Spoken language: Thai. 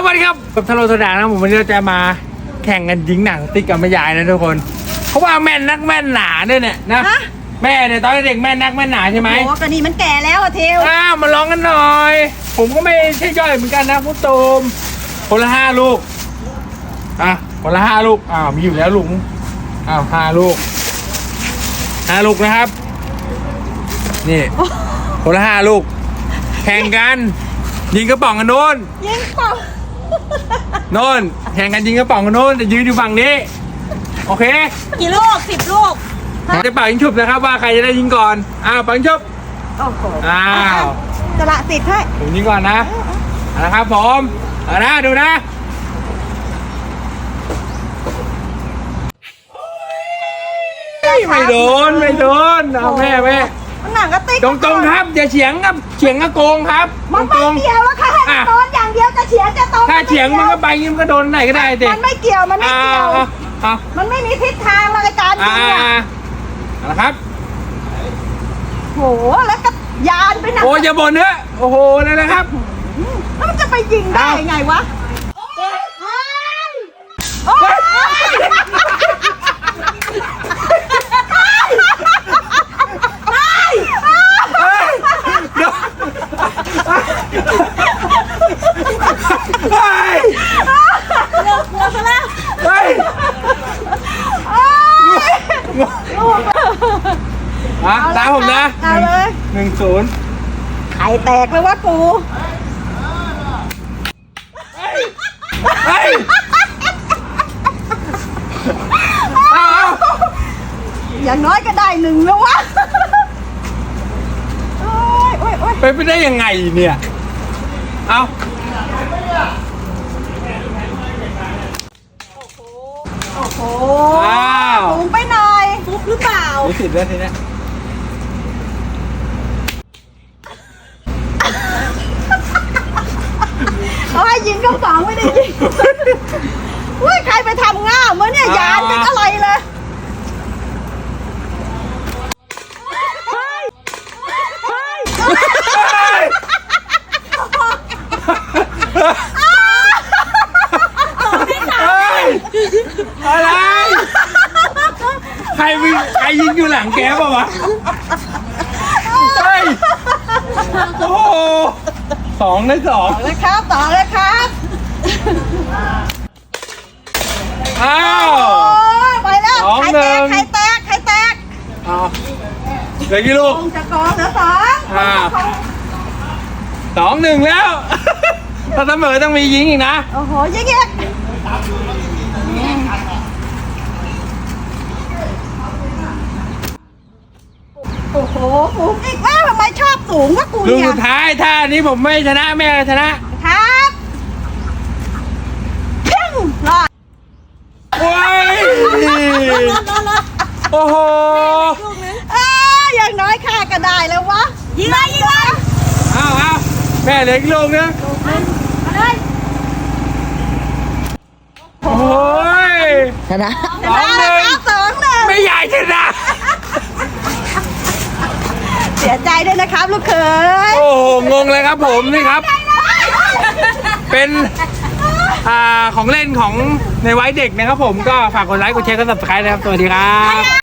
สวัสดีครับผมทะโลโซดานะผมวันนี้เราจะมาแข่งกันยิงหนังสติ๊กกับแม่ยายนะทุกคนเขาว่าแม่นนักแม่นหนาด้วยเนี่ยนะฮะ แม่เนี่ยตอนเด็กแม่นนักแม่นหนาใช่ไหมโอ้ก็นี่มันแก่แล้วอะเทวอ้าวมาลองกันหน่อย ผมก็ไม่ใช่ย่อยเหมือนกันนะพุทโตมคนละห้าลูกอะคนละห้าลูกอ้าวมีอยู่แล้วลุงอ้าวห้าลูกห้าลูกนะครับ นี่คนละห้าลูก แข่งกัน ยิงกระป๋องกันโน้น ยิงเปล่า โน่นแข่งกันยิงกระป๋องกันโน้นแต่ยืนอยู่ฝั่งนี้ โอเคกี่ลูกสิบลูกจะเป่ายิงฉุบนะครับว่าใครจะได้ยิงก่อน อ้าวเป่ายิงฉุบโอ้โหอ้าวจะละสิทธิ์ให้ผมยิงก่อนนะเอาละครับผมเอานะดูนะไม่โดนไม่โดนเอาแม่แม่มันหนังกระติกตรงตรงๆครับอย่าเฉียงครับเฉียงก็โกงครับตมัรนงไม่ตรงเกี่ยวแล้วค่ะ เดียวจะเฉียงจะตรงถ้าเฉียงมันก็ไปยิงมันก็โดนไหนก็ได้เด็มันไม่เกี่ยวมันไม่อ่าเกี่ยวเอาเอามันไม่มีทิศทางเลยในการอ่ายิงอะเอาละครับโหแล้วก็ยานไปหนักโอ้ยอย่าบ่นเถอะโอ้โหนั่นแหละครับแล้วมันจะไปยิงได้เอาไงวะโอ๊ยเฮ้ย เฮ้ยเดี๋ยวเฮ้ย เลิกเลิกซะแล้ว เฮ้ย อะตามผมนะเอาเลยหนึ่งศูนย์ไข่แตกเลยว่ากูเฮ้ยเอาเอาอย่างน้อยก็ได้หนึ่งแล้ววะโอ้ยโอ้ยโอ้ยไปไปได้ยังไงเนี่ย เอาโอ้โหอ้าว สูงไปหน่อยฟุบหรือเปล่ามีสิทธิ์ด้วยทีเนี้ย เขาให้ ยิงเข้าสองไม่ได้ยิงอุ้ยใครไปทำง่ามวะเนี่ยยานเป็นอะไรเลยเฮ้ยเฮ้ยเฮ้ยเฮ้ยอะไร ใครวิ่งใครยิงอยู่หลังแกเปล่าวะเฮ้ยโอ้โหสองในสองเลยครับต่อเลยครับ อ้าวโอ้ยไปแล้วสองไข่หนึ่แตกงไข่แตกไข่แตกเอาเหลือกี่ลูก คงจะกองเหลือสองอ่า สองหนึ่งแล้ว ถ้าเสมอต้องมียิงอีกนะ โอ้โหยิงอีกโอ้โหสูงอีกแล้วทำไมชอบสูงวะกูลูกเนี่ยสุดท้ายถ้าอันนี้ผมไม่ชนะแม่ก็ชนะ ครับเพ่งรอด โอ้ย รอดรอดรอด โอ้โหเอ้ยอย่างน้อยข้าก็ได้แล้ววะยิงเลยยิงเลยเอาเอาแม่เหลืออีกลูกนึงมาเลยโอ้ยชนะสองหนึ่งครับสองหนึ่งไม่ใหญ่ชนะเสียใจด้วยนะครับลูกเขยโอ้โหงงเลยครับผมนี่ครับ เป็น อาของเล่นของในวัยเด็กนะครับผมก็ฝากกดไลค์กดแชร์กด subscribe นะครับ สวัสดีครับ